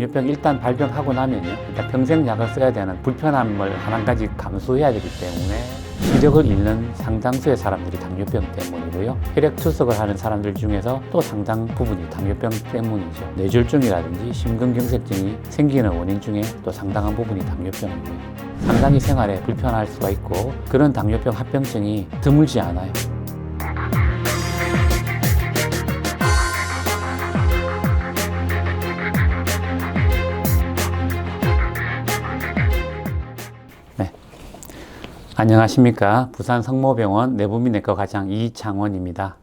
당뇨병 일단 발병하고 나면요. 일단 평생 약을 써야 되는 불편함을 한 가지 감수해야 되기 때문에 시력을 잃는 상당수의 사람들이 당뇨병 때문이고요. 혈액 투석을 하는 사람들 중에서 또 상당 부분이 당뇨병 때문이죠. 뇌졸중이라든지 심근경색증이 생기는 원인 중에 또 상당한 부분이 당뇨병이고요. 상당히 생활에 불편할 수가 있고 그런 당뇨병 합병증이 드물지 않아요. 안녕하십니까. 부산 성모병원 내부민내과 과장 이창원입니다.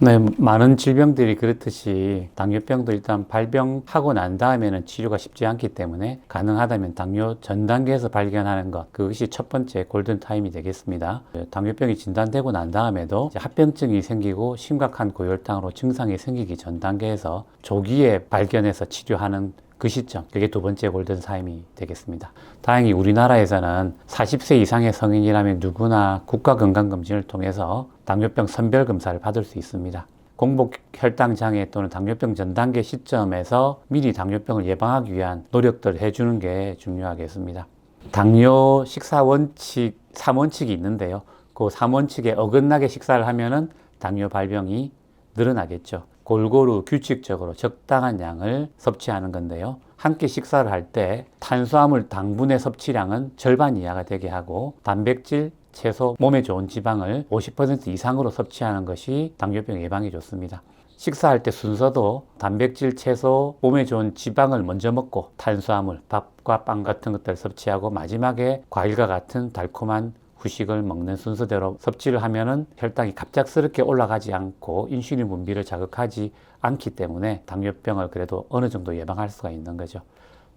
네, 많은 질병들이 그렇듯이 당뇨병도 일단 발병하고 난 다음에는 치료가 쉽지 않기 때문에 가능하다면 당뇨 전 단계에서 발견하는 것 그것이 첫 번째 골든 타임이 되겠습니다. 당뇨병이 진단되고 난 다음에도 합병증이 생기고 심각한 고혈당으로 증상이 생기기 전 단계에서 조기에 발견해서 치료하는 그 시점, 그게 두 번째 골든 타임이 되겠습니다. 다행히 우리나라에서는 40세 이상의 성인이라면 누구나 국가건강검진을 통해서 당뇨병 선별 검사를 받을 수 있습니다. 공복 혈당 장애 또는 당뇨병 전 단계 시점에서 미리 당뇨병을 예방하기 위한 노력들을 해주는 게 중요하겠습니다. 당뇨 식사 원칙 3원칙이 있는데요. 그 3원칙에 어긋나게 식사를 하면은 당뇨 발병이 늘어나겠죠. 골고루 규칙적으로 적당한 양을 섭취하는 건데요. 한 끼 식사를 할 때 탄수화물 당분의 섭취량은 절반 이하가 되게 하고 단백질, 채소, 몸에 좋은 지방을 50% 이상으로 섭취하는 것이 당뇨병 예방에 좋습니다. 식사할 때 순서도 단백질, 채소, 몸에 좋은 지방을 먼저 먹고 탄수화물, 밥과 빵 같은 것들을 섭취하고 마지막에 과일과 같은 달콤한 후식을 먹는 순서대로 섭취를 하면은 혈당이 갑작스럽게 올라가지 않고 인슐린 분비를 자극하지 않기 때문에 당뇨병을 그래도 어느 정도 예방할 수가 있는 거죠.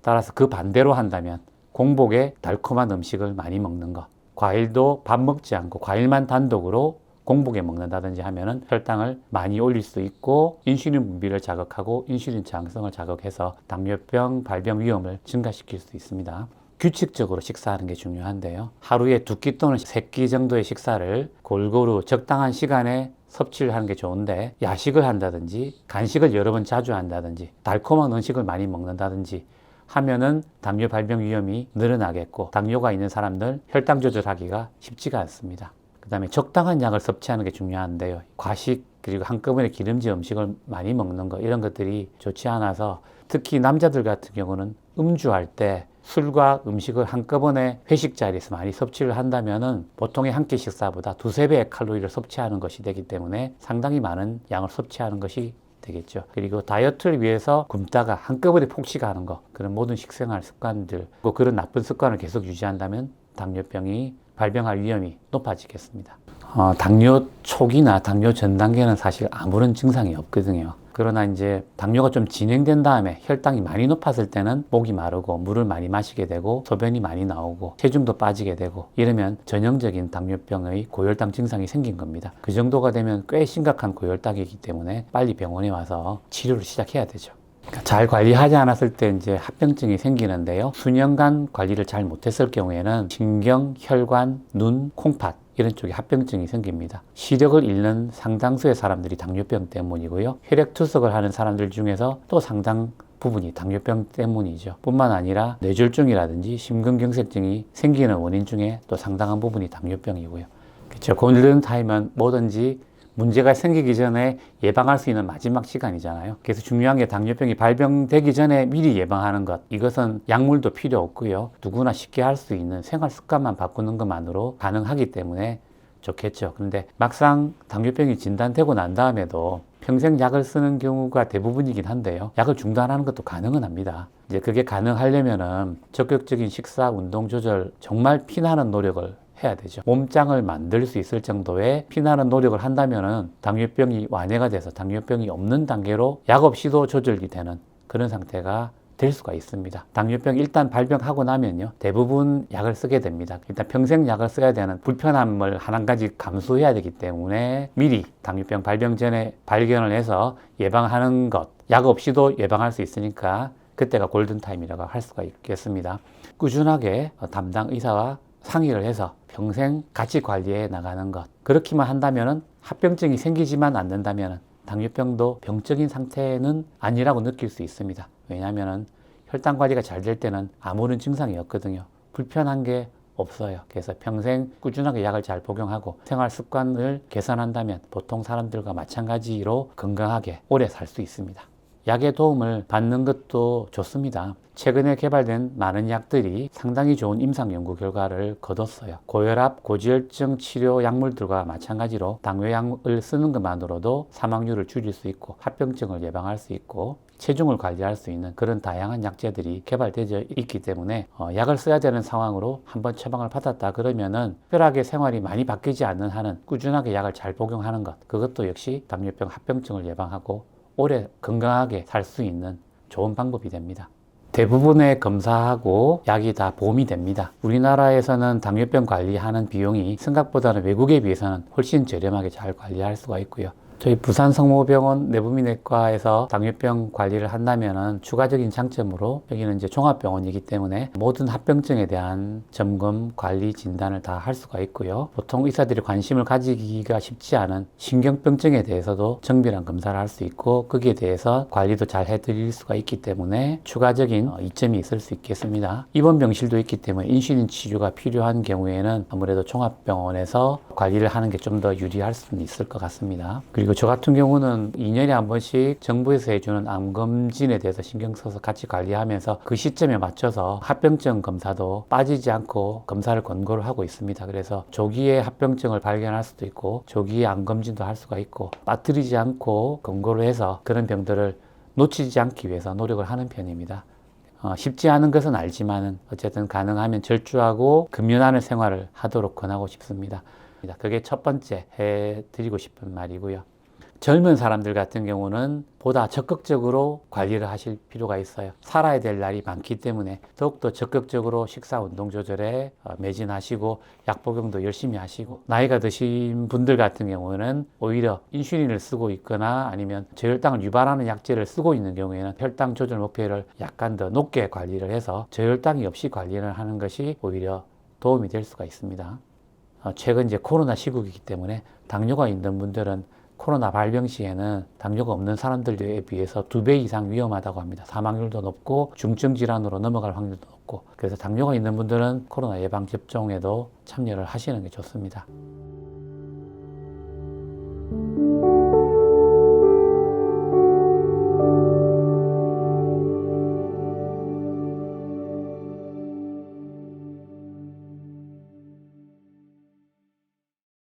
따라서 그 반대로 한다면 공복에 달콤한 음식을 많이 먹는 것, 과일도 밥 먹지 않고 과일만 단독으로 공복에 먹는다든지 하면은 혈당을 많이 올릴 수 있고 인슐린 분비를 자극하고 인슐린 저항성을 자극해서 당뇨병 발병 위험을 증가시킬 수 있습니다. 규칙적으로 식사하는 게 중요한데요. 하루에 두 끼 또는 세 끼 정도의 식사를 골고루 적당한 시간에 섭취를 하는 게 좋은데 야식을 한다든지 간식을 여러 번 자주 한다든지 달콤한 음식을 많이 먹는다든지 하면은 당뇨 발병 위험이 늘어나겠고 당뇨가 있는 사람들 혈당 조절하기가 쉽지가 않습니다. 그 다음에 적당한 양을 섭취하는 게 중요한데요. 과식 그리고 한꺼번에 기름진 음식을 많이 먹는 거 이런 것들이 좋지 않아서 특히 남자들 같은 경우는 음주할 때 술과 음식을 한꺼번에 회식 자리에서 많이 섭취를 한다면은 보통의 한 끼 식사보다 두세 배의 칼로리를 섭취하는 것이 되기 때문에 상당히 많은 양을 섭취하는 것이 되겠죠. 그리고 다이어트를 위해서 굶다가 한꺼번에 폭식하는 거, 그런 모든 식생활 습관들, 뭐 그런 나쁜 습관을 계속 유지한다면 당뇨병이 발병할 위험이 높아지겠습니다. 어, 당뇨 초기나 당뇨 전 단계는 사실 아무런 증상이 없거든요. 그러나 이제 당뇨가 좀 진행된 다음에 혈당이 많이 높았을 때는 목이 마르고 물을 많이 마시게 되고 소변이 많이 나오고 체중도 빠지게 되고 이러면 전형적인 당뇨병의 고혈당 증상이 생긴 겁니다. 그 정도가 되면 꽤 심각한 고혈당이기 때문에 빨리 병원에 와서 치료를 시작해야 되죠. 그러니까 잘 관리하지 않았을 때 이제 합병증이 생기는데요. 수년간 관리를 잘 못했을 경우에는 신경, 혈관, 눈, 콩팥 이런 쪽에 합병증이 생깁니다. 시력을 잃는 상당수의 사람들이 당뇨병 때문이고요. 혈액 투석을 하는 사람들 중에서 또 상당 부분이 당뇨병 때문이죠. 뿐만 아니라 뇌졸중이라든지 심근경색증이 생기는 원인 중에 또 상당한 부분이 당뇨병이고요. 그렇죠. 골든 타임은 뭐든지 문제가 생기기 전에 예방할 수 있는 마지막 시간이잖아요. 그래서 중요한 게 당뇨병이 발병되기 전에 미리 예방하는 것. 이것은 약물도 필요 없고요. 누구나 쉽게 할 수 있는 생활 습관만 바꾸는 것만으로 가능하기 때문에 좋겠죠. 그런데 막상 당뇨병이 진단되고 난 다음에도 평생 약을 쓰는 경우가 대부분이긴 한데요. 약을 중단하는 것도 가능은 합니다. 이제 그게 가능하려면은 적극적인 식사, 운동 조절, 정말 피나는 노력을 해야 되죠. 몸짱을 만들 수 있을 정도의 피나는 노력을 한다면은 당뇨병이 완화가 돼서 당뇨병이 없는 단계로 약 없이도 조절이 되는 그런 상태가 될 수가 있습니다. 당뇨병 일단 발병하고 나면요. 대부분 약을 쓰게 됩니다. 일단 평생 약을 써야 되는 불편함을 한 가지 감수해야 되기 때문에 미리 당뇨병 발병 전에 발견을 해서 예방하는 것, 약 없이도 예방할 수 있으니까 그때가 골든타임이라고 할 수가 있겠습니다. 꾸준하게 담당 의사와 상의를 해서 평생 같이 관리해 나가는 것. 그렇게만 한다면은 합병증이 생기지만 않는다면은 당뇨병도 병적인 상태는 아니라고 느낄 수 있습니다. 왜냐하면은 혈당 관리가 잘 될 때는 아무런 증상이 없거든요. 불편한 게 없어요. 그래서 평생 꾸준하게 약을 잘 복용하고 생활 습관을 개선한다면 보통 사람들과 마찬가지로 건강하게 오래 살 수 있습니다. 약의 도움을 받는 것도 좋습니다. 최근에 개발된 많은 약들이 상당히 좋은 임상 연구 결과를 거뒀어요. 고혈압, 고지혈증 치료 약물들과 마찬가지로 당뇨약을 쓰는 것만으로도 사망률을 줄일 수 있고 합병증을 예방할 수 있고 체중을 관리할 수 있는 그런 다양한 약제들이 개발되어 있기 때문에 어, 약을 써야 되는 상황으로 한번 처방을 받았다 그러면은 특별하게 생활이 많이 바뀌지 않는 한은 꾸준하게 약을 잘 복용하는 것 그것도 역시 당뇨병 합병증을 예방하고 오래 건강하게 살 수 있는 좋은 방법이 됩니다. 대부분의 검사하고 약이 다 보험이 됩니다. 우리나라에서는 당뇨병 관리하는 비용이 생각보다는 외국에 비해서는 훨씬 저렴하게 잘 관리할 수가 있고요. 저희 부산 성모병원 내부민내과에서 당뇨병 관리를 한다면은 추가적인 장점으로 여기는 이제 종합병원이기 때문에 모든 합병증에 대한 점검, 관리, 진단을 다 할 수가 있고요. 보통 의사들이 관심을 가지기가 쉽지 않은 신경병증에 대해서도 정밀한 검사를 할 수 있고 거기에 대해서 관리도 잘 해드릴 수가 있기 때문에 추가적인 어, 이점이 있을 수 있겠습니다. 입원 병실도 있기 때문에 인슐린 치료가 필요한 경우에는 아무래도 종합병원에서 관리를 하는 게 좀 더 유리할 수는 있을 것 같습니다. 그리고 저 같은 경우는 2년에 한 번씩 정부에서 해주는 암검진에 대해서 신경 써서 같이 관리하면서 그 시점에 맞춰서 합병증 검사도 빠지지 않고 검사를 권고를 하고 있습니다. 그래서 조기에 합병증을 발견할 수도 있고 조기에 암검진도 할 수가 있고 빠뜨리지 않고 권고를 해서 그런 병들을 놓치지 않기 위해서 노력을 하는 편입니다. 어, 쉽지 않은 것은 알지만은 어쨌든 가능하면 절주하고 금연하는 생활을 하도록 권하고 싶습니다. 그게 첫 번째 해드리고 싶은 말이고요. 젊은 사람들 같은 경우는 보다 적극적으로 관리를 하실 필요가 있어요. 살아야 될 날이 많기 때문에 더욱더 적극적으로 식사 운동 조절에 어, 매진하시고 약 복용도 열심히 하시고 나이가 드신 분들 같은 경우는 오히려 인슐린을 쓰고 있거나 아니면 저혈당을 유발하는 약제를 쓰고 있는 경우에는 혈당 조절 목표를 약간 더 높게 관리를 해서 저혈당이 없이 관리를 하는 것이 오히려 도움이 될 수가 있습니다. 어, 최근 이제 코로나 시국이기 때문에 당뇨가 있는 분들은 코로나 발병 시에는 당뇨가 없는 사람들에 비해서 두 배 이상 위험하다고 합니다. 사망률도 높고 중증 질환으로 넘어갈 확률도 높고 그래서 당뇨가 있는 분들은 코로나 예방 접종에도 참여를 하시는 게 좋습니다.